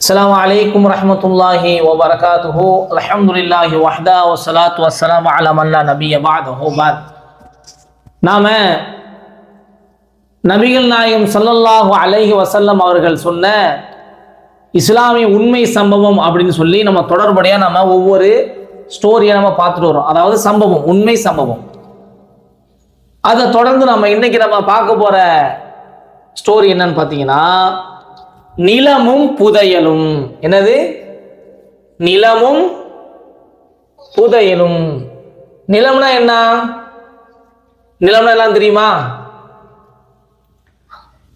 السلام عليكم ورحمة الله وبركاته الحمد لله وحده والصلاة والسلام على من لا نبي بعده بعد நாம நபிகள் நாயகம் ஸல்லல்லாஹு அலைஹி வஸல்லம் அவர்கள் சொன்ன இஸ்லாமிய உண்மை சம்பவம் அப்படின்னு சொல்லி நம்ம தொடர்படியாக நம்ம ஒவ்வொரு ஸ்டோரியை நம்ம பார்த்துட்டு வரோம் அதாவது சம்பவம் உண்மை சம்பவம் அதை தொடர்ந்து நம்ம இன்னைக்கு நம்ம பார்க்க போற ஸ்டோரி என்னன்னு பார்த்தீங்கன்னா நிலமும் புதையலும். என்னது? நிலமும் புதையலும். நிலம்னா என்ன? நிலம்னா எல்லாம் தெரியுமா?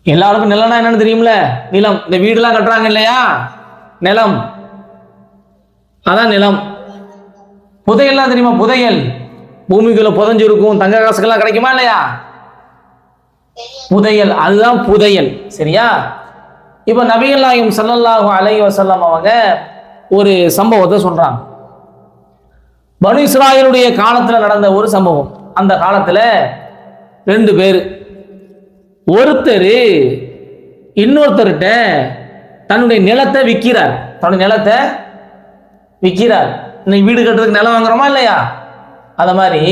எல்லாருக்கும் நிலம்னா என்னன்னு தெரியும்ல? நிலம். இந்த வீடுலாம் கட்டுறாங்க இல்லையா? நிலம். அதான் நிலம். புதையல்லாம் தெரியுமா? புதையல். பூமிக்குள்ள புதைஞ்சிருக்கும். தங்க காசுக்கெல்லாம் கிடைக்குமா இல்லையா? புதையல். அதுதான் புதையல். சரியா? இப்போ நபிகள் நாயகம் ஸல்லல்லாஹு அலைஹி அவங்க ஒரு சம்பவத்தை சொல்றாங்க. பனு இஸ்ராயலுடைய காலத்தில் நடந்த ஒரு சம்பவம். அந்த காலத்தில் ரெண்டு பேர். ஒருத்தர் இன்னொருத்தர்கிட்ட தன்னுடைய நிலத்தை விற்கிறார் தன்னுடைய நிலத்தை விற்கிறார் இன்னைக்கு வீடு கட்டுறதுக்கு நிலம் வாங்குறோமா இல்லையா? அத மாதிரி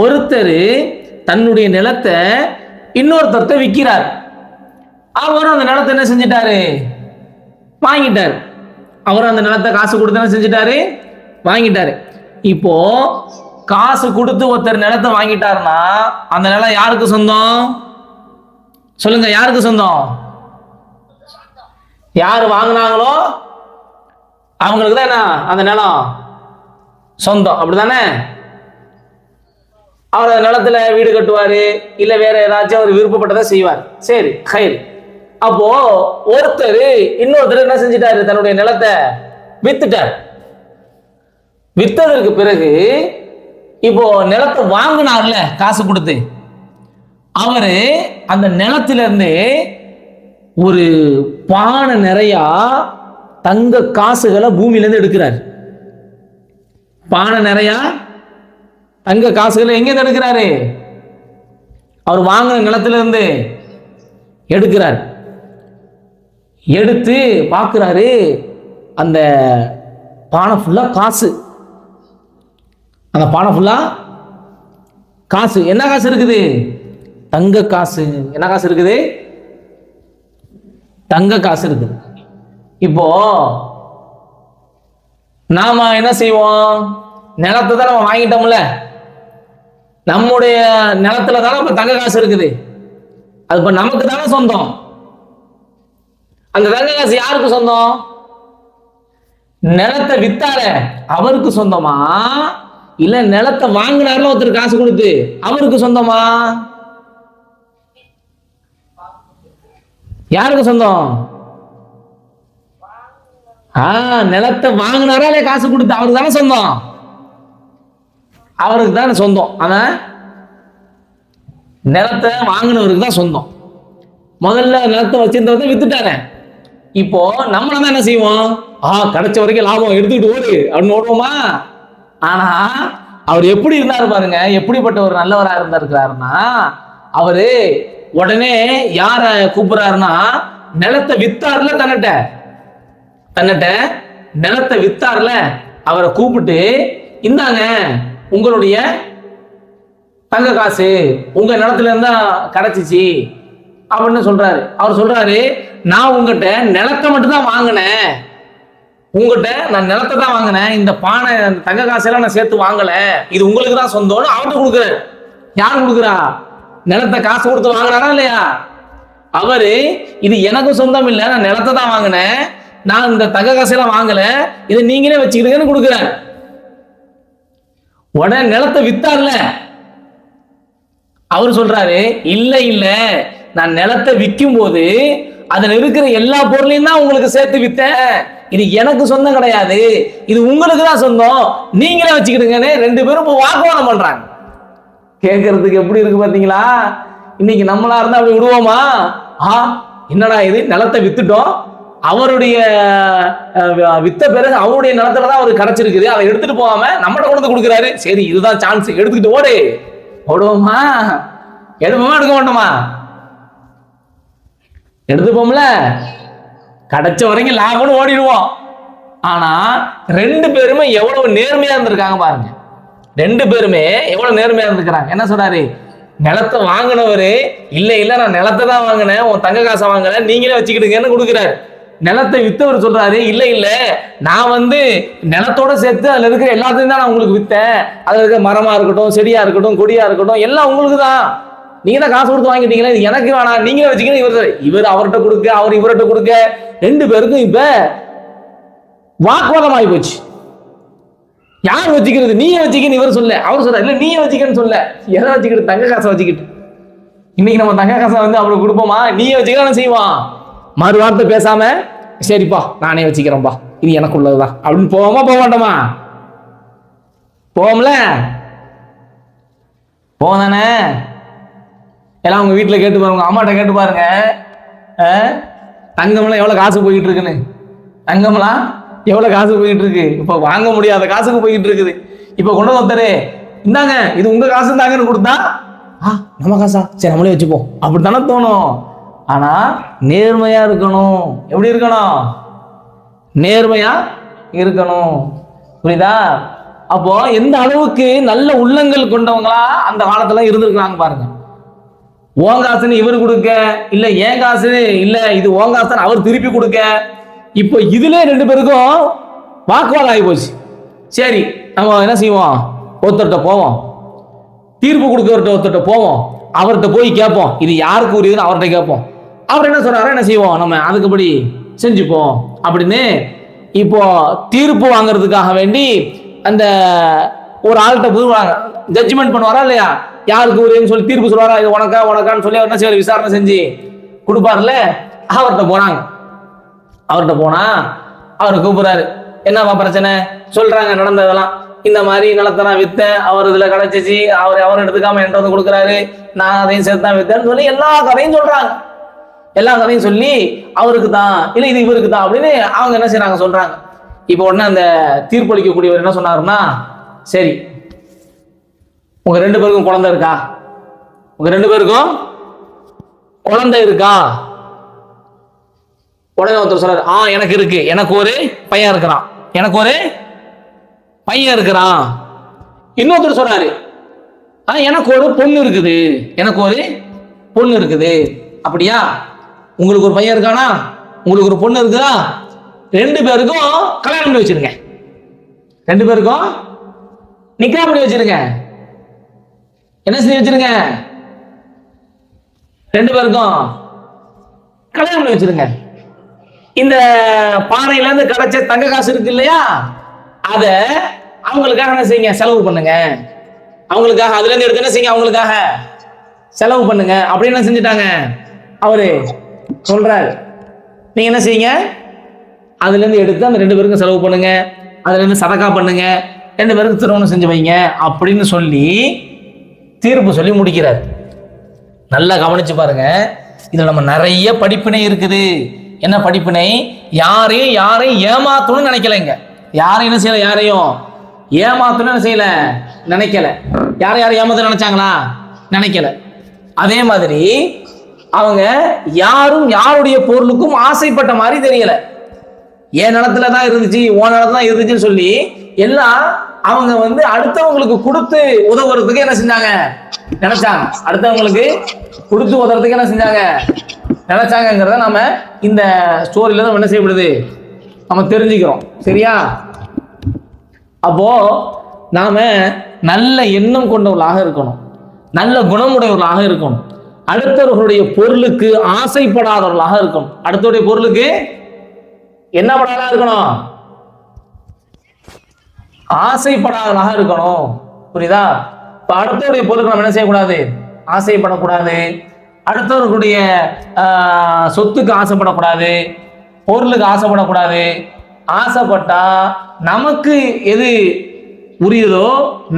ஒருத்தர் தன்னுடைய நிலத்தை இன்னொருத்தர்கிட்ட விற்கிறார் அவரும் அந்த நிலத்தை என்ன செஞ்சிட்டாரு? வாங்கிட்டாரு. அவரும் அந்த நிலத்தை காசு கொடுத்து என்ன செஞ்சிட்டாரு? வாங்கிட்டாரு. இப்போ காசு கொடுத்து ஒருத்தர் நிலத்தை வாங்கிட்டாருன்னா அந்த நிலம் யாருக்கு சொந்தம்? சொல்லுங்க யாருக்கு சொந்தம்? யார் வாங்கினாங்களோ அவங்களுக்கு தான் என்ன? அந்த நிலம். சொந்தம். அப்படிதானே அவர் அந்த நிலத்துல வீடு கட்டுவாரு இல்ல வேற ஏதாச்சும் அவர் விருப்பப்பட்டதை செய்வார். சரி கயிறு. அப்போ ஒருத்தர் இன்னொருத்தர் என்ன செஞ்சிட்டாரு? தன்னுடைய நிலத்தை வித்துட்டார். வித்ததற்கு பிறகு இப்போ நிலத்தை வாங்கினார்ல காசு கொடுத்து. அவரு அந்த நிலத்திலிருந்து ஒரு பானை நிறையா தங்க காசுகளை பூமியிலேருந்து எடுக்கிறார். பானை நிறையா தங்க காசுகளை எங்கேருந்து எடுக்கிறாரு? அவர் வாங்கின நிலத்திலிருந்து எடுக்கிறார். எடுத்து பார்க்குறாரு. அந்த பானை ஃபுல்லாக காசு. அந்த பானை ஃபுல்லாக காசு. என்ன காசு இருக்குது? தங்க காசு. என்ன காசு இருக்குது? தங்க காசு இருக்குது. இப்போ நாம என்ன செய்வோம்? நிலத்தை தான் நம்ம வாங்கிட்டோம்ல. நம்முடைய நிலத்துல தானே இப்போ தங்க காசு இருக்குது. அது இப்போ நமக்கு தானே சொந்தம். அந்த தங்க காசு யாருக்கு சொந்தம்? நிலத்தை வித்தார அவருக்கு சொந்தமா? இல்ல நிலத்தை வாங்கினார்ல ஒருத்தர் காசு கொடுத்து அவருக்கு சொந்தமா? யாருக்கு சொந்தம்? ஆ நிலத்தை வாங்கினாரா இல்லையா காசு கொடுத்து அவருக்கு தானே சொந்தம்? அவருக்கு தானே சொந்தம். அவன் நிலத்தை வாங்கினவருக்கு தான் சொந்தம். முதல்ல நிலத்தை வச்சிருந்தவங்க வித்துட்டாரு இப்போ நம்மள தான் என்ன செய்வோம்? ஆ கிடைச்ச வரைக்கும் லாபம் எடுத்துக்கிட்டு ஓடு அப்படின்னு ஓடுவோமா? ஆனா அவர் எப்படி இருந்தாரு பாருங்க எப்படிப்பட்ட ஒரு நல்லவரா இருந்திருக்கிறாருன்னா அவரு உடனே யார கூப்பிடுறாருன்னா நிலத்தை வித்தாருல தன்னிட்ட. தன்னிட்ட நிலத்தை வித்தாருல அவரை கூப்பிட்டு இந்தாங்க உங்களுடைய தங்க காசு உங்க நிலத்துல இருந்தா கிடைச்சிச்சு அப்படின்னு சொல்றாரு. அவர் சொல்றாரு நான் உங்ககிட்ட நிலத்தை மட்டும் தான் வாங்கினேன். உங்ககிட்ட நான் நிலத்தை தான் வாங்கினேன். இந்த பானை அந்த தங்க காசெல்லாம் நான் சேர்த்து வாங்கல. இது உங்களுக்கு தான் சொந்தம்னு அவர்கிட்ட கொடுக்குறாரு யார் கொடுக்குறா? நிலத்தை காசு கொடுத்து வாங்கினாரா இல்லையா? அவரு இது எனக்கு சொந்தம் இல்லை நான் நிலத்தை தான் வாங்கினேன். நான் இந்த தங்க காசெல்லாம் வாங்கல. இதை நீங்களே வச்சுக்கிடுங்கன்னு கொடுக்குறாரு உடனே நிலத்தை வித்தார்ல. அவர் சொல்றாரு இல்ல இல்ல. நான் நிலத்தை விற்கும் போது அதுல இருக்கிற எல்லா பொருளையும் தான் உங்களுக்கு சேர்த்து வித்தேன். இது எனக்கு சொந்தம் கிடையாது. இது உங்களுக்கு தான் சொந்தம். நீங்களே வச்சுக்கிடுங்கன்னு ரெண்டு பேரும் இப்போ வாக்குவாதம் பண்றாங்க. கேட்கறதுக்கு எப்படி இருக்கு பாத்தீங்களா? இன்னைக்கு நம்மளா இருந்தா அப்படி விடுவோமா? ஆ என்னடா இது? நிலத்தை வித்துட்டோம். அவருடைய வித்த பிறகு அவருடைய நிலத்துல தான் அவருக்கு கிடைச்சிருக்குது அதை எடுத்துட்டு போகாம நம்மகிட்ட கொண்டு வந்து கொடுக்குறாரு. சரி இதுதான் சான்ஸ் எடுத்துக்கிட்டு ஓடு. ஓடுவோமா? எடுப்போமா? எடுக்க மாட்டோமா? எடுத்துப்போம்ல கிடைச்ச வரைக்கும் லாபம்னு ஓடிடுவோம். ஆனா ரெண்டு பேருமே எவ்வளவு நேர்மையா இருந்திருக்காங்க பாருங்க. ரெண்டு பேருமே எவ்வளவு நேர்மையா இருந்திருக்கிறாங்க. என்ன சொல்றாரு? நிலத்தை வாங்கினவரு இல்ல இல்ல நான் நிலத்தை தான் வாங்கினேன். உன் தங்க காசை வாங்கினேன் நீங்களே வச்சுக்கிடுங்கன்னு கொடுக்குறாரு. நிலத்தை வித்தவர் சொல்றாரு இல்ல இல்ல நான் வந்து நிலத்தோட சேர்த்து அதுல இருக்கிற எல்லாத்தையும் தான் நான் உங்களுக்கு வித்தேன். அதுல இருக்கிற மரமா இருக்கட்டும் செடியா இருக்கட்டும் கொடியா இருக்கட்டும் எல்லாம் உங்களுக்கு தான். நீங்க தான் காசு கொடுத்து வாங்கிட்டீங்களா இது எனக்கு வேணாம் நீங்களே வச்சுக்கணும் இவர் இவர் அவர்கிட்ட கொடுக்க அவர் இவர்கிட்ட கொடுக்க ரெண்டு பேருக்கும் இப்ப வாக்குவாதம் ஆகி போச்சு. யார் வச்சுக்கிறது? நீயே வச்சுக்கணும் இவர் சொல்ல அவர் சொல்ற இல்ல நீயே வச்சுக்கன்னு சொல்ல எதை வச்சுக்கிட்டு? தங்க காசை வச்சுக்கிட்டு. இன்னைக்கு நம்ம தங்க காசை வந்து அவளுக்கு கொடுப்போமா? நீயே வச்சுக்கலாம் செய்வான். மறு வார்த்தை பேசாம சரிப்பா நானே வச்சுக்கிறேன்ப்பா இது எனக்கு உள்ளதுதான் அப்படின்னு போவோமா போக மாட்டோமா? போவோம்ல? போவோம் தானே? எல்லாம் உங்க வீட்டில் கேட்டு பாருங்க அம்மாட்ட கேட்டு பாருங்க. தங்கம்லாம் எவ்வளவு காசு போயிட்டு இருக்குன்னு? தங்கம்லாம் எவ்வளவு காசு போயிட்டு இருக்கு? இப்ப வாங்க முடியாத காசுக்கு போயிட்டு இருக்குது. இப்ப கொண்டு வந்து இந்தாங்க இது உங்க காசு தாங்கன்னு கொடுத்தா? ஆ நம்ம காசா? சரி நம்மளே வச்சுப்போம். அப்படித்தானே தோணும். ஆனா நேர்மையா இருக்கணும். எப்படி இருக்கணும்? நேர்மையா இருக்கணும். புரியுதா? அப்போ எந்த அளவுக்கு நல்ல உள்ளங்கள் கொண்டவங்களா அந்த காலத்துல இருந்திருக்கிறாங்க பாருங்க. ஓன் காசுன்னு இவர் கொடுக்க? இல்ல ஏன் காசுன்னு? இல்ல இது ஓன் காசுன்னு அவர் திருப்பி கொடுக்க? இப்போ இதுல ரெண்டு பேருக்கும் வாக்குவாதம் ஆகி போச்சு. சரி நம்ம என்ன செய்வோம்? ஒருத்தர்கிட்ட போவோம். தீர்ப்பு கொடுக்கறட்ட ஒருத்தர்கிட்ட போவோம். அவர்கிட்ட போய் கேட்போம். இது யாருக்கு உரியதுன்னு அவர்கிட்ட கேட்போம். அவர் என்ன சொல்றாரோ என்ன செய்வோம்? நம்ம அதுக்குப்படி செஞ்சுப்போம். அப்படின்னு இப்போ தீர்ப்பு வாங்குறதுக்காக வேண்டி அந்த ஒரு ஆள்கிட்ட புது ஜட்ஜ்மெண்ட் பண்ணுவாரா இல்லையா? யாருக்கு உரியன்னு சொல்லி தீர்ப்பு சொல்லுவாரா? இது உனக்கா உனக்கான்னு சொல்லி அவர் என்ன செய்வார்? விசாரணை செஞ்சு கொடுப்பார்ல அவர்கிட்ட போனாங்க. அவர்கிட்ட போனா அவர் கூப்பிடுறாரு. என்னவா பிரச்சனை? சொல்றாங்க நடந்ததெல்லாம். இந்த மாதிரி நிலத்தை நான் வித்தேன். அவர் இதுல கிடைச்சிச்சு. அவர் அவர் எடுத்துக்காம என்கிட்ட வந்து கொடுக்குறாரு. நான் அதையும் சேர்த்து தான் வித்தேன்னு சொல்லி எல்லா கதையும் சொல்றாங்க. எல்லா கதையும் சொல்லி அவருக்கு தான் இல்லை இது இவருக்கு தான் அப்படின்னு அவங்க என்ன செய்யறாங்க சொல்றாங்க. இப்போ உடனே அந்த தீர்ப்பளிக்கக்கூடியவர் என்ன சொன்னாருன்னா சரி உங்க ரெண்டு பேருக்கும் குழந்தை இருக்கா? உங்க ரெண்டு பேருக்கும் குழந்தை இருக்கா? உடனே ஒருத்தர் சொல்றாரு ஆ எனக்கு இருக்கு. எனக்கு ஒரு பையன் இருக்கிறான். எனக்கு ஒரு பையன் இருக்கிறான். இன்னொருத்தர் சொல்றாரு ஆ எனக்கு ஒரு பொண்ணு இருக்குது. எனக்கு ஒரு பொண்ணு இருக்குது. அப்படியா? உங்களுக்கு ஒரு பையன் இருக்கானா? உங்களுக்கு ஒரு பொண்ணு இருக்குதா? ரெண்டு பேருக்கும் கல்யாணம் பண்ணி வச்சிருங்க. ரெண்டு பேருக்கும் நிக்கா பண்ணி வச்சிருங்க. என்ன செஞ்சு வச்சிருங்க? ரெண்டு பேருக்கும் கல்யாணம் பண்ணி வச்சிருங்க. இந்த பாறையில இருந்து கிடைச்ச தங்க காசு இருக்கு இல்லையா? அத அவங்களுக்காக என்ன செய்யுங்க? செலவு பண்ணுங்க. அவங்களுக்காக அதுல இருந்து எடுத்து என்ன செய்யுங்க? அவங்களுக்காக செலவு பண்ணுங்க. அப்படின்னு என்ன செஞ்சுட்டாங்க? அவரு சொல்றாரு. நீங்க என்ன செய்யுங்க? அதுல இருந்து எடுத்து அந்த ரெண்டு பேருக்கும் செலவு பண்ணுங்க. அதுல இருந்து சதக்கா பண்ணுங்க. ரெண்டு பேருக்கும் திருமணம் செஞ்சு வைங்க. அப்படின்னு சொல்லி தீர்ப்பு சொல்லி முடிக்கிறார். நல்லா கவனிச்சு பாருங்க. இதுல நம்ம நிறைய படிப்பினை இருக்குது. என்ன படிப்பினை? யாரையும் யாரையும் ஏமாத்தணும்னு நினைக்கலைங்க யாரையும் என்ன செய்யல? யாரையும் ஏமாத்தணும்னு என்ன செய்யல? நினைக்கல. யாரை யாரும் ஏமாத்த நினைச்சாங்களா? நினைக்கல. அதே மாதிரி அவங்க யாரும் யாருடைய பொருளுக்கும் ஆசைப்பட்ட மாதிரி தெரியல. என் நிலத்துல தான் இருந்துச்சு உன் நிலத்துல தான் இருந்துச்சுன்னு சொல்லி எல்லாம் அவங்க வந்து அடுத்தவங்களுக்கு கொடுத்து உதவுறதுக்கு என்ன செஞ்சாங்க? நினைச்சாங்க. அடுத்தவங்களுக்கு கொடுத்து உதவுறதுக்கு என்ன செஞ்சாங்க? நினைச்சாங்கிறத நாம இந்த ஸ்டோரியில தான் என்ன செய்யப்படுது? நம்ம தெரிஞ்சுக்கிறோம். சரியா? அப்போ நாம நல்ல எண்ணம் கொண்டவர்களாக இருக்கணும். நல்ல குணமுடையவர்களாக இருக்கணும். அடுத்தவர்களுடைய பொருளுக்கு ஆசைப்படாதவர்களாக இருக்கணும். அடுத்தவருடைய பொருளுக்கு என்ன படாதா இருக்கணும்? ஆசைப்படாதவர்களாக இருக்கணும். புரியுதா? இப்ப அடுத்தவருடைய பொருளுக்கு நம்ம என்ன செய்யக்கூடாது? ஆசைப்படக்கூடாது. அடுத்தவர்களுடைய சொத்துக்கு ஆசைப்படக்கூடாது. பொருளுக்கு ஆசைப்படக்கூடாது. ஆசைப்பட்டா நமக்கு எது உரியதோ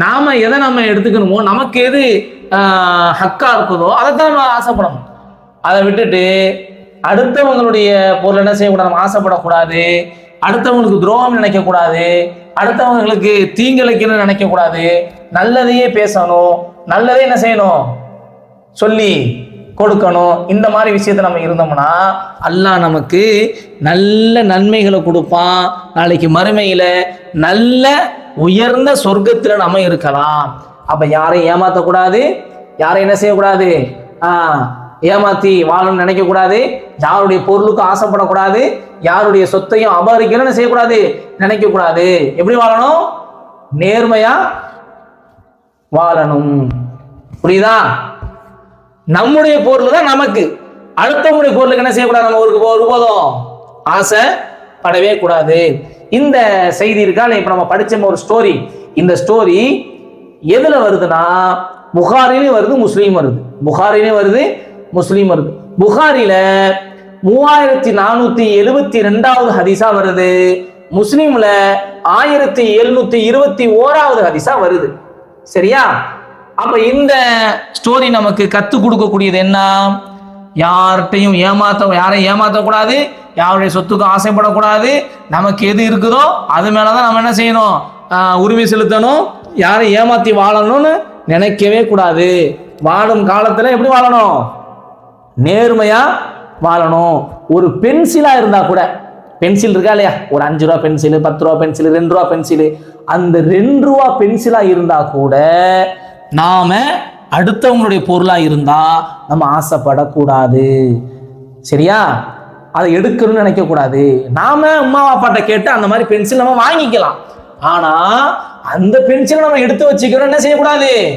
நாம எதை நம்ம எடுத்துக்கணுமோ நமக்கு எது ஹக்கா இருக்குதோ அதைத்தான் நம்ம ஆசைப்படணும். அதை விட்டுட்டு அடுத்தவங்களுடைய பொருள் என்ன செய்யக்கூடாது? நம்ம ஆசைப்படக்கூடாது. அடுத்தவங்களுக்கு துரோகம் நினைக்கக்கூடாது. அடுத்தவங்களுக்கு தீங்கிழைக்கணும்னு நினைக்கக்கூடாது. நல்லதையே பேசணும். நல்லதே என்ன செய்யணும்? சொல்லி கொடுக்கணும். இந்த மாதிரி விஷயத்த நம்ம இருந்தோம்னா அல்லாஹ் நமக்கு நல்ல நன்மைகளை கொடுப்பான். நாளைக்கு மறுமையில் நல்ல உயர்ந்த சொர்க்கத்தில் நம்ம இருக்கலாம். அப்போ யாரையும் ஏமாற்றக்கூடாது யாரையும் என்ன செய்யக்கூடாது? ஆ ஏமாத்தி வாழணும்னு நினைக்க கூடாது யாருடைய பொருளுக்கும் ஆசைப்படக்கூடாது. யாருடைய சொத்தையும் அபகரிக்கணும்னு செய்யக்கூடாது. நினைக்க கூடாது எப்படி வாழணும்? நேர்மையா வாழணும். புரியுதா? நம்முடைய பொருள் தான் நமக்கு. அடுத்தவங்களுடைய பொருளுக்கு என்ன செய்யக்கூடாது? நம்ம ஒரு ஒருபோதும் ஆசைப்படவே கூடாது. இந்த செய்தி இருக்கா? இப்ப நம்ம படிச்ச ஒரு ஸ்டோரி இந்த ஸ்டோரி எதுல வருதுன்னா புகாரிலையும் வருது முஸ்லீம் வருது. புகாரிலையும் வருது முஸ்லீம் வருது. புகாரில மூவாயிரத்தி நானூத்தி எழுபத்தி ரெண்டாவது ஹதீஸா வருது. முஸ்லீம்ல ஆயிரத்தி எழுநூத்தி இருபத்தி ஓராவது ஹதீஸா வருது. சரியா? அப்ப இந்த ஸ்டோரி நமக்கு கத்து கொடுக்கக்கூடியது என்ன? யார்கிட்டையும் ஏமாத்த யாரையும் ஏமாத்தக்கூடாது. யாருடைய சொத்துக்கும் ஆசைப்படக்கூடாது. நமக்கு எது இருக்குதோ அது மேலதான் நம்ம என்ன செய்யணும்? உரிமை செலுத்தணும். யாரை ஏமாத்தி வாழணும்னு நினைக்கவே கூடாது. வாழும் காலத்துல எப்படி வாழணும்? நேர்மையா வாழணும். ஒரு பென்சிலா இருந்தா கூட பென்சில் இருக்கா இல்லையா? ஒரு அஞ்சு ரூபா பென்சில் பத்து ரூபா பென்சில் ரெண்டு ரூபா பென்சில் அந்த ரெண்டு ரூபா பென்சிலா இருந்தா கூட நாம அடுத்தவங்களுடைய பொருளா இருந்தா நம்ம ஆசைப்படக்கூடாது. சரியா? அதை எடுக்கணும்னு நினைக்க கூடாது நாம அம்மா அப்பாட்ட கேட்டு அந்த மாதிரி பென்சில் நம்ம வாங்கிக்கலாம். ஆனா அந்த பென்சிலை நம்ம எடுத்து வச்சுக்கணும் என்ன செய்யக்கூடாது?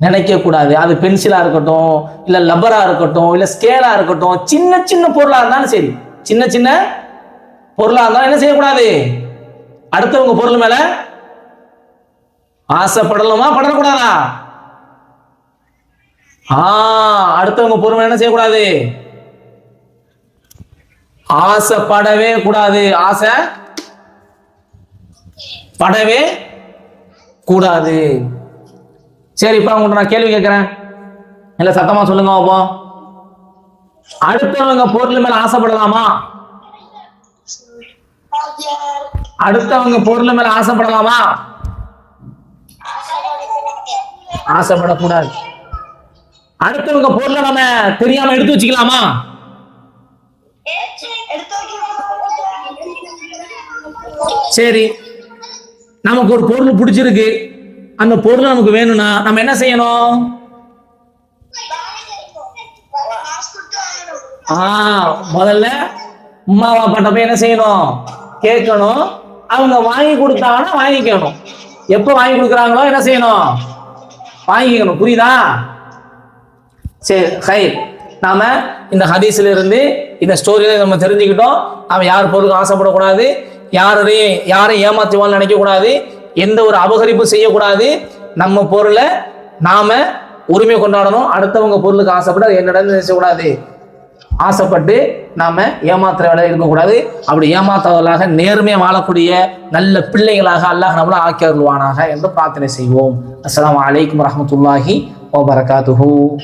நினைக்க கூடாது. அது பென்சிலா இருக்கட்டும் இல்ல லப்பரா இருக்கட்டும் இல்ல ஸ்கேலா இருக்கட்டும் சின்ன சின்ன பொருளா இருந்தாலும் சரி. சின்ன சின்ன பொருளா இருந்தாலும் என்ன செய்யக்கூடாது? அடுத்தவங்க பொருள் மேல ஆசைப்படலாமா படக்கூடாதா? ஆ அடுத்தவங்க பொருள் என்ன செய்யக்கூடாது? ஆசைப்படவே கூடாது. ஆசை படவே கூடாது. சரி இப்ப உங்கள்கிட்ட நான் கேள்வி கேட்கிறேன். இல்ல சத்தமா சொல்லுங்க அப்போ. அடுத்தவங்க பொருள் மேல ஆசைப்படலாமா? அடுத்தவங்க பொருள் மேல ஆசைப்படலாமா? ஆசைப்படக்கூடாது. அடுத்தவங்க பொருளை நம்ம தெரியாம எடுத்து வச்சுக்கலாமா? சரி நமக்கு ஒரு பொருள் பிடிச்சிருக்கு. அந்த பொருள் நமக்கு வேணும்னா நம்ம என்ன செய்யணும்? ஆ முதல்ல அம்மா அப்பாட்ட போய் என்ன செய்யணும்? கேட்கணும். அவங்க வாங்கி கொடுத்தாங்கன்னா வாங்கிக்கணும். எப்போ வாங்கி கொடுக்குறாங்களோ என்ன செய்யணும்? வாங்கிக்கணும். புரியுதா? சரி ஹை நாம இந்த ஹதீஸ்ல இருந்து இந்த ஸ்டோரியில நம்ம தெரிஞ்சுக்கிட்டோம். அவன் யார் பொருளுக்கு ஆசைப்படக்கூடாது? யாரையும் யாரையும் ஏமாத்துவான்னு நினைக்க கூடாது எந்த ஒரு அபகரிப்பும் செய்யக்கூடாது. நம்ம பொருளை நாம உரிமை கொண்டாடணும். அடுத்தவங்க பொருளுக்கு ஆசைப்பட்டு அது என்னிடம் நினைச்சக்கூடாது. ஆசைப்பட்டு நாம ஏமாத்துற வேலை இருக்கக்கூடாது. அப்படி ஏமாத்தாதவர்களாக நேர்மையாக வாழக்கூடிய நல்ல பிள்ளைகளாக அல்லாஹ் நம்மள ஆக்கி அருள்வானாக என்று பிரார்த்தனை செய்வோம். அஸ்ஸலாமு அலைக்கும் ஓ வபரகாத்துஹு.